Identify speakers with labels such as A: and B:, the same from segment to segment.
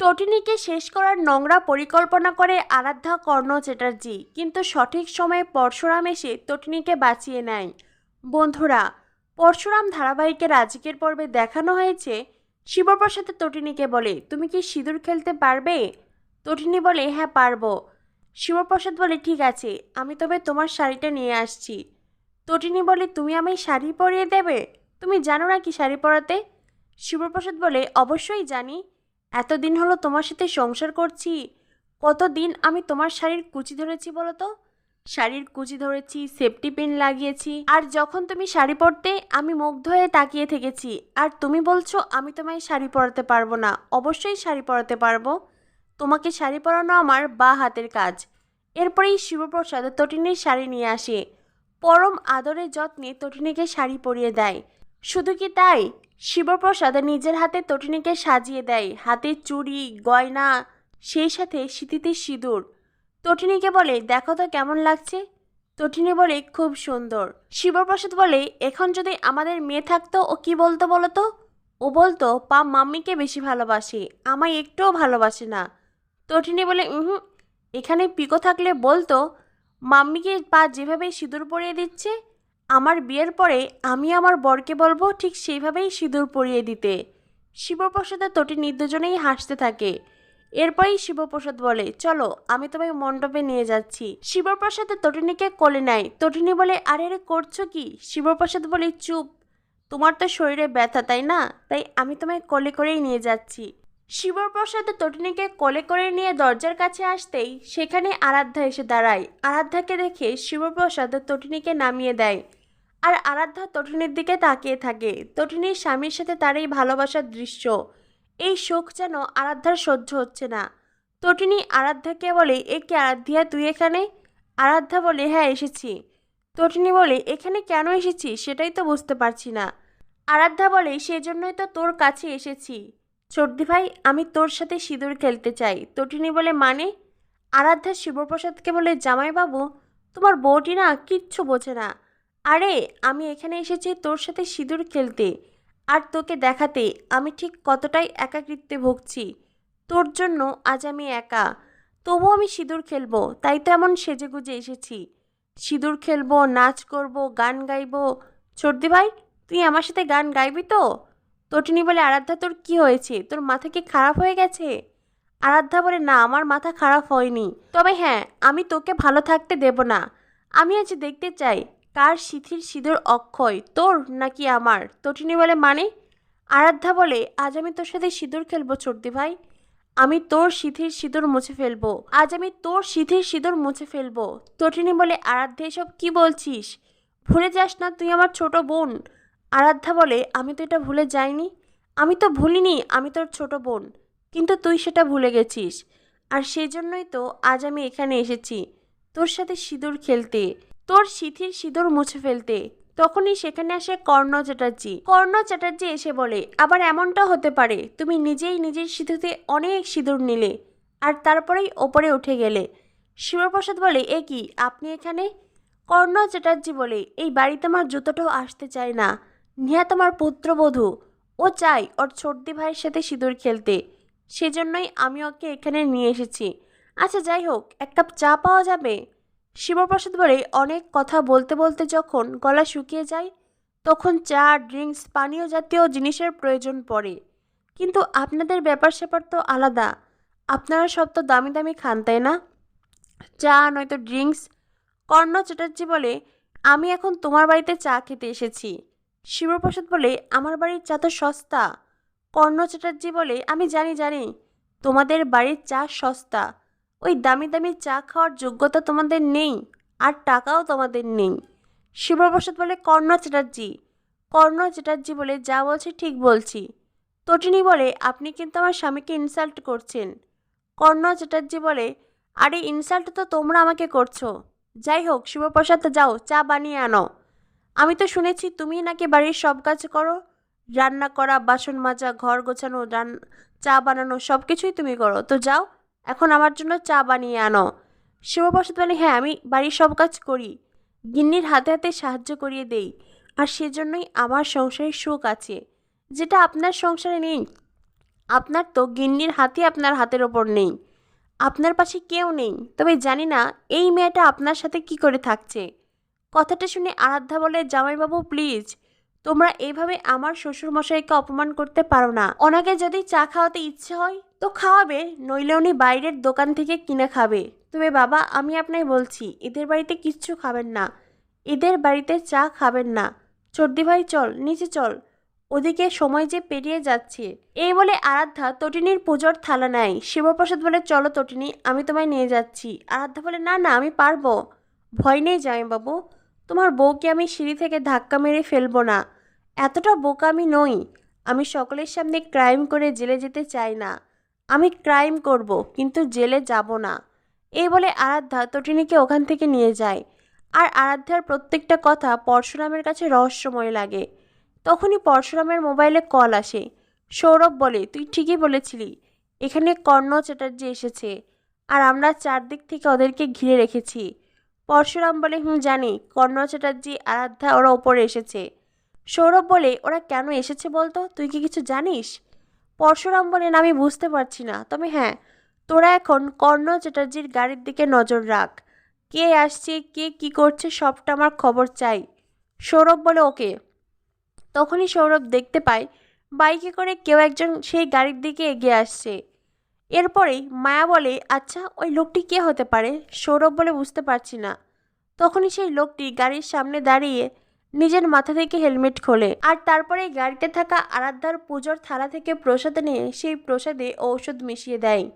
A: তটিনীকে শেষ করার নোংরা পরিকল্পনা করে আরাধ্যা কর্ণ চ্যাটার্জি। কিন্তু সঠিক সময়ে পরশুরাম এসে তটিনীকে বাঁচিয়ে নেয়। বন্ধুরা, পরশুরাম ধারাবাহিকের আজকের পর্বে দেখানো হয়েছে। শিবপ্রসাদ তটিনীকে বলে, তুমি কি সিঁদুর খেলতে পারবে? তটিনী বলে হ্যাঁ পারব। শিবপ্রসাদ বলে, ঠিক আছে, আমি তবে তোমার শাড়িটা নিয়ে আসছি। তটিনী বলে, তুমি আমায় শাড়ি পরিয়ে দেবে? তুমি জানো না কি শাড়ি পরাতে? শিবপ্রসাদ বলে, অবশ্যই জানি। এতদিন হলো তোমার সাথে সংসার করছি। কতদিন আমি তোমার শাড়ির কুচি ধরেছি বলো তো শাড়ির কুচি ধরেছি সেফটি পিন লাগিয়েছি। আর যখন তুমি শাড়ি পরতে, আমি মুগ্ধ হয়ে তাকিয়ে থেকেছি। আর তুমি বলছো, আমি তোমায় শাড়ি পরাতে পারব না। অবশ্যই শাড়ি পরাতে পারব। তোমাকে শাড়ি পরানো আমার বা হাতের কাজ। এরপরেই শিবপ্রসাদ তটিনীর শাড়ি নিয়ে আসে। পরম আদরের যত্নে তটিনীকে শাড়ি পরিয়ে দেয়। শুধু কি তাই? শিবপ্রসাদ নিজের হাতে তটিনীকে সাজিয়ে দেয়। হাতে চুড়ি, গয়না, সেই সাথে সিঁথিতে সিঁদুর। তটিনীকে বলে, দেখো তো কেমন লাগছে? তটিনী বলে, খুব সুন্দর। শিবপ্রসাদ বলে, এখন যদি আমাদের মেয়ে থাকতো, ও কি বলতো বলো তো? ও বলতো, পা মাম্মিকে বেশি ভালোবাসে, আমায় একটুও ভালোবাসে না। তটিনী বলে হুম এখানে পিকো থাকলে বলতো, মাম্মিকে পা যেভাবে সিঁদুর পরিয়ে দিচ্ছে আমার বিয়ের পরে আমি আমার বরকে বলব ঠিক সেইভাবেই সিঁদুর পরিয়ে দিতে। শিবপ্রসাদের তটিনী দুজনেই হাসতে থাকে। এরপরেই শিবপ্রসাদ বলে, চলো, আমি তোমায় মণ্ডপে নিয়ে যাচ্ছি। শিবপ্রসাদ তটিনীকে কোলে নেয়। তটিনী বলে, আরে আরে, করছ কি? শিবপ্রসাদ বলে, চুপ। তোমার তো শরীরে ব্যথা, তাই না? তাই আমি তোমায় কোলে করেই নিয়ে যাচ্ছি। শিবপ্রসাদ তটিনীকে কোলে করে নিয়ে দরজার কাছে আসতেই সেখানে আরাধ্যা এসে দাঁড়ায়। আরাধ্যাকে দেখে শিবপ্রসাদ তটিনীকে নামিয়ে দেয়। আর আরাধ্যা তটিনীর দিকে তাকিয়ে থাকে। তটিনীর স্বামীর সাথে তার এই ভালোবাসার দৃশ্য। এই শোক যেন আরাধ্যার সহ্য হচ্ছে না। তটিনী আরাধ্যাকে বলে এ কি আরাধ্যা, তুই এখানে? আরাধ্যা বলে হ্যাঁ এসেছি। তটিনী বলে, এখানে কেন এসেছি সেটাই তো বুঝতে পারছি না। আরাধ্যা বলে, সেজন্যই তো তোর কাছে এসেছি। চর্দি ভাই, আমি তোর সাথে সিঁদুর খেলতে চাই। তটিনী বলে মানে? আরাধ্যা শিবপ্রসাদকে বলে, জামাইবাবু, তোমার বউটি না কিচ্ছু বোঝে না। আরে, আমি এখানে এসেছি তোর সাথে সিঁদুর খেলতে আর তোকে দেখাতে। আমি ঠিক কতটাই একাকৃত্বে ভুগছি। তোর জন্য আজ আমি একা। তবুও আমি সিঁদুর খেলব, তাই তো এমন সেজেগুজে এসেছি। সিঁদুর খেলব, নাচ করব, গান গাইব। সর্দি ভাই, তুই আমার সাথে গান গাইবি তো? তটিনী বলে আরাধ্যা, তোর কি হয়েছে? তোর মাথা কি খারাপ হয়ে গেছে? আরাধ্যা বলে, না, আমার মাথা খারাপ হয়নি। তবে হ্যাঁ আমি তোকে ভালো থাকতে দেব না। আমি আজ দেখতে চাই। কার সিথির সিঁদুর অক্ষয়, তোর নাকি আমার? তটিনী বলে মানে? আরাধ্যা বলে, আজ আমি তোর সাথে সিঁদুর খেলব, চর্দি ভাই। আমি তোর সিথির সিঁদুর মুছে ফেলব। আজ আমি তোর সিথির সিঁদুর মুছে ফেলব। তটিনী বলে, আরাধ্যা, এসব কি বলছিস? ভুলে যাস না তুই আমার ছোট বোন। আরাধ্যা বলে, আমি তো এটা ভুলে যাইনি। আমি তো ভুলিনি, আমি তোর ছোট বোন। কিন্তু তুই সেটা ভুলে গেছিস। আর সেই জন্যই তো আজ আমি এখানে এসেছি তোর সাথে সিঁদুর খেলতে। তোর সিথির সিঁদুর মুছে ফেলতে। তখনই সেখানে আসে কর্ণ চ্যাটার্জি। কর্ণ চ্যাটার্জি এসে বলে, আবার এমনটা হতে পারে, তুমি নিজেই নিজের সিঁথিতে অনেক সিঁদুর নিলে, আর তারপরেই ওপরে উঠে গেলে। শিবপ্রসাদ বলে, এ কি, আপনি এখানে? কর্ণ চ্যাটার্জি বলে, এই বাড়িতে আমার জুতোটাও আসতে চায় না। নিহাত আমার পুত্রবধূ, ও চাই ওর ছোটদি ভাইয়ের সাথে সিঁদুর খেলতে। সেজন্যই আমি ওকে এখানে নিয়ে এসেছি। আচ্ছা যাই হোক, এক কাপ চা পাওয়া যাবে? শিবপ্রসাদ বলে অনেক কথা বলতে বলতে যখন গলা শুকিয়ে যায়, তখন চা, ড্রিঙ্কস, পানীয় জাতীয় জিনিসের প্রয়োজন পড়ে। কিন্তু আপনাদের ব্যাপার স্যাপার তো আলাদা। আপনারা সব তো দামি দামি খান, তাই না? চা, নয়তো ড্রিঙ্কস। কর্ণ চ্যাটার্জি বলে, আমি এখন তোমার বাড়িতে চা খেতে এসেছি। শিবপ্রসাদ বলে, আমার বাড়ির চা তো সস্তা। কর্ণ চ্যাটার্জি বলে, আমি জানি জানি। তোমাদের বাড়ির চা সস্তা। ওই দামি দামি চা খাওয়ার যোগ্যতা তোমাদের নেই, আর টাকাও তোমাদের নেই। শিবপ্রসাদ বলে কর্ণ চ্যাটার্জি কর্ণ চ্যাটার্জি বলে যা বলছি ঠিক বলছি। তটিনী বলে, আপনি কিন্তু আমার স্বামীকে ইনসাল্ট করছেন। কর্ণ চ্যাটার্জি বলে, আরে ইনসাল্ট তো তোমরা আমাকে করছ। যাই হোক শিবপ্রসাদ যাও, চা বানিয়ে আনো। আমি তো শুনেছি তুমি নাকি বাড়ির সব কাজ করো, রান্না করা, বাসন মাজা, ঘর গোছানো, রান, চা বানানো সব কিছুই তুমি করো। তো যাও এখন আমার জন্য চা বানিয়ে আনো। শিবপ্রসাদ বলে হ্যাঁ আমি বাড়ির সব কাজ করি। গিন্নির হাতে হাতে সাহায্য করিয়ে দেই। আর সেজন্যই আমার সংসারে সুখ আছে। যেটা আপনার সংসারে নেই, আপনার তো গিন্নির হাতই আপনার হাতের ওপর নেই। আপনার পাশে কেউ নেই। তবে জানি না, এই মেয়েটা আপনার সাথে কি করে থাকছে? কথাটা শুনে আরাধ্যা বলে, জামাইবাবু, প্লিজ, তোমরা এইভাবে আমার শ্বশুরমশাইকে অপমান করতে পারো না। ওনাকে যদি চা খাওয়াতে ইচ্ছে হয় তো খাওয়াবে, নইলে উনি বাইরের দোকান থেকে কিনে খাবে। তবে বাবা, আমি আপনাই বলছি, এদের বাড়িতে কিচ্ছু খাবেন না। এদের বাড়িতে চা খাবেন না। চর্দি ভাই, চল, নিচে চল। ওদিকে সময় যে পেরিয়ে যাচ্ছে। এই বলে আরাধ্যা তটিনীর পুজোর থালা নেয়। শিবপ্রসাদ বলে, চলো তটিনী, আমি তোমায় নিয়ে যাচ্ছি। আরাধ্যা বলে, না না, আমি পারব। ভয় নেই বাবু। তোমার বউকে আমি সিঁড়ি থেকে ধাক্কা মেরে ফেলব না। এতটা বোকা আমি নই। আমি সকলের সামনে ক্রাইম করে জেলে যেতে চাই না। আমি ক্রাইম করব, কিন্তু জেলে যাব না। এই বলে আরাধ্যা তটিনীকে ওখান থেকে নিয়ে যায়। আর আরাধ্যার প্রত্যেকটা কথা পরশুরামের কাছে রহস্যময় লাগে। তখনই পরশুরামের মোবাইলে কল আসে। সৌরভ বলে, তুই ঠিকই বলেছিলি। এখানে কর্ণ চ্যাটার্জি এসেছে, আর আমরা চারদিক থেকে ওদেরকে ঘিরে রেখেছি। পরশুরাম বলে, হুম, জানি। কর্ণ চ্যাটার্জি, আরাধ্যা, ওরা ওপরে এসেছে। সৌরভ বলে, ওরা কেন এসেছে বলতো? তুই কি কিছু জানিস? পরশুরাম বলেন আমি বুঝতে পারছি না। তবে হ্যাঁ তোরা এখন কর্ণ চ্যাটার্জির গাড়ির দিকে নজর রাখ। কে আসছে, কে কি করছে, সবটা আমার খবর চাই। সৌরভ বলে, ওকে। তখনই সৌরভ দেখতে পায়, বাইকে করে কেউ একজন সেই গাড়ির দিকে এগিয়ে আসছে। এরপরেই মায়া বলে আচ্ছা ওই লোকটি কে হতে পারে? সৌরভ বলে, বুঝতে পারছি না। তখনই সেই লোকটি গাড়ির সামনে দাঁড়িয়ে নিজের মাথা থেকে হেলমেট খোলে। আর তারপরে গাড়িতে থাকা আরাধ্যার পুজোর থালা থেকে প্রসাদ নিয়ে সেই প্রসাদে ঔষধ মিশিয়ে দেয়।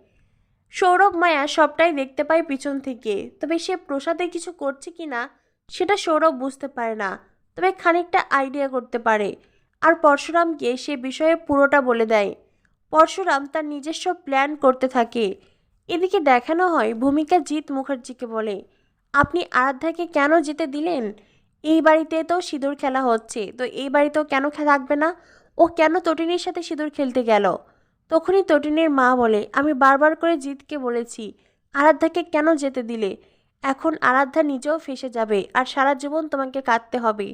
A: সৌরভ মায়া সবটাই দেখতে পায় পিছন থেকে। তবে সে প্রসাদে কিছু করছে কি না, সেটা সৌরভ বুঝতে পারে না। তবে খানিকটা আইডিয়া করতে পারে। আর পরশুরামকে সে বিষয়ে পুরোটা বলে দেয়। পরশুরাম তার নিজস্ব প্ল্যান করতে থাকে। এদিকে দেখানো হয় ভূমিকা জিৎ মুখার্জিকে বলে, আপনি আরাধ্যাকে কেন যেতে দিলেন? এই বাড়িতে তো সিঁদুর খেলা হচ্ছে, তো এই বাড়িতেও কেন থাকবে না? ও কেন তটিনীর সাথে সিঁদুর খেলতে গেল? তখনই তটিনীর মা বলে, আমি বারবার করে জিতকে বলেছি, আরাধ্যাকে কেন যেতে দিলে? এখন আরাধ্যা নিজেও ফেসে যাবে আর সারা জীবন তোমাকে কাঁদতে হবে।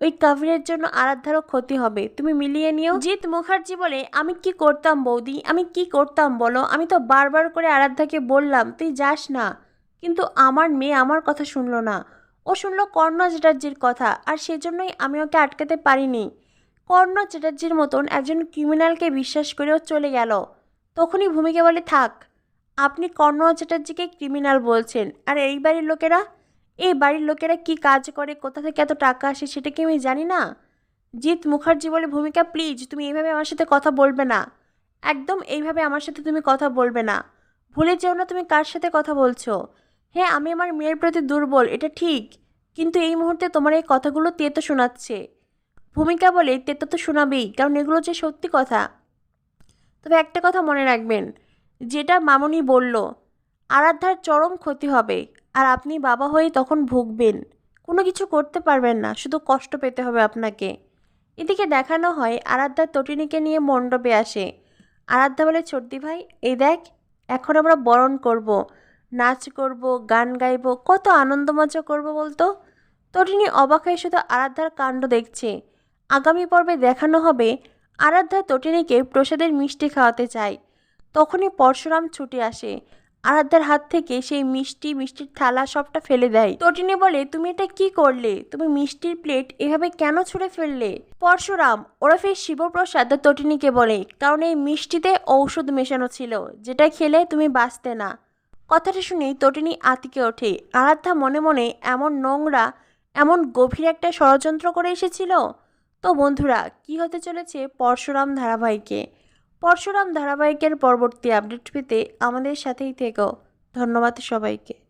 A: ওই কাভিরের জন্য আরাধ্যারও ক্ষতি হবে, তুমি মিলিয়ে নিও। জিৎ মুখার্জি বলে, আমি কি করতাম বৌদি? আমি কি করতাম বলো? আমি তো বারবার করে আরাধ্যাকে বললাম, তুই যাস না। কিন্তু আমার মেয়ে আমার কথা শুনলো না। ও শুনলো কর্ণ চ্যাটার্জির কথা, আর সেজন্যই আমি ওকে আটকাতে পারিনি। কর্ণ চ্যাটার্জির মতন একজন ক্রিমিনালকে বিশ্বাস করেও চলে গেল। তখনই ভূমিকা বলে, থাক, আপনি কর্ণ চ্যাটার্জিকে ক্রিমিনাল বলছেন, আর এই বাড়ির লোকেরা? এই বাড়ির লোকেরা কি কাজ করে? কোথা থেকে এত টাকা আসে সেটা কি আমি জানি না? জিৎ মুখার্জি বলে, ভূমিকা, প্লিজ, তুমি এইভাবে আমার সাথে কথা বলবে না। একদম এইভাবে আমার সাথে তুমি কথা বলবে না। ভুলে যেও না তুমি কার সাথে কথা বলছো। হ্যাঁ আমি আমার মেয়ের প্রতি দুর্বল, এটা ঠিক। কিন্তু এই মুহূর্তে তোমার এই কথাগুলো তেতো শোনাচ্ছে। ভূমিকা বলে তেতো তো শোনাবেই, কারণ এগুলো যে সত্যি কথা। তবে একটা কথা মনে রাখবেন, যেটা মামনি বলল, আরাধ্যার চরম ক্ষতি হবে, আর আপনি বাবা হয়ে তখন ভুগবেন। কোনো কিছু করতে পারবেন না, শুধু কষ্ট পেতে হবে আপনাকে। এদিকে দেখানো হয় আরাধ্যা তটিনীকে নিয়ে মণ্ডপে আসে। আরাধ্যা বলে ছোটদি ভাই, এই দেখ, এখন আমরা বরণ করব। নাচ করব, গান গাইব, কত আনন্দ মজা করব বলতো? তটিনী অবাক হয়ে শুধু আরাধ্যার কাণ্ড দেখছে। আগামী পর্বে দেখানো হবে আরাধ্যা তটিনীকে প্রসাদের মিষ্টি খাওয়াতে চায়। তখনই পরশুরাম ছুটে আসে। আরাধ্যার হাত থেকে সেই মিষ্টি, মিষ্টির থালা সবটা ফেলে দেয়। তটিনী বলে, তুমি এটা কি করলে? তুমি মিষ্টির প্লেট এভাবে কেন ছুঁড়ে ফেললে? পরশুরাম ওরফে শিবপ্রসাদ তটিনীকে বলে, কারণ এই মিষ্টিতে ঔষধ মেশানো ছিল, যেটা খেলে তুমি বাঁচতে না। কথাটা শুনেই তটিনী আতিকে ওঠে। আরাধ্যা মনে মনে এমন নোংরা, এমন গভীর একটা ষড়যন্ত্র করে এসেছিল। তো বন্ধুরা, কি হতে চলেছে পরশুরাম ধারাবাহিকে? পরশুরাম ধারাবাহিকের পরবর্তী আপডেট পেতে আমাদের সাথেই থেকো। ধন্যবাদ সবাইকে।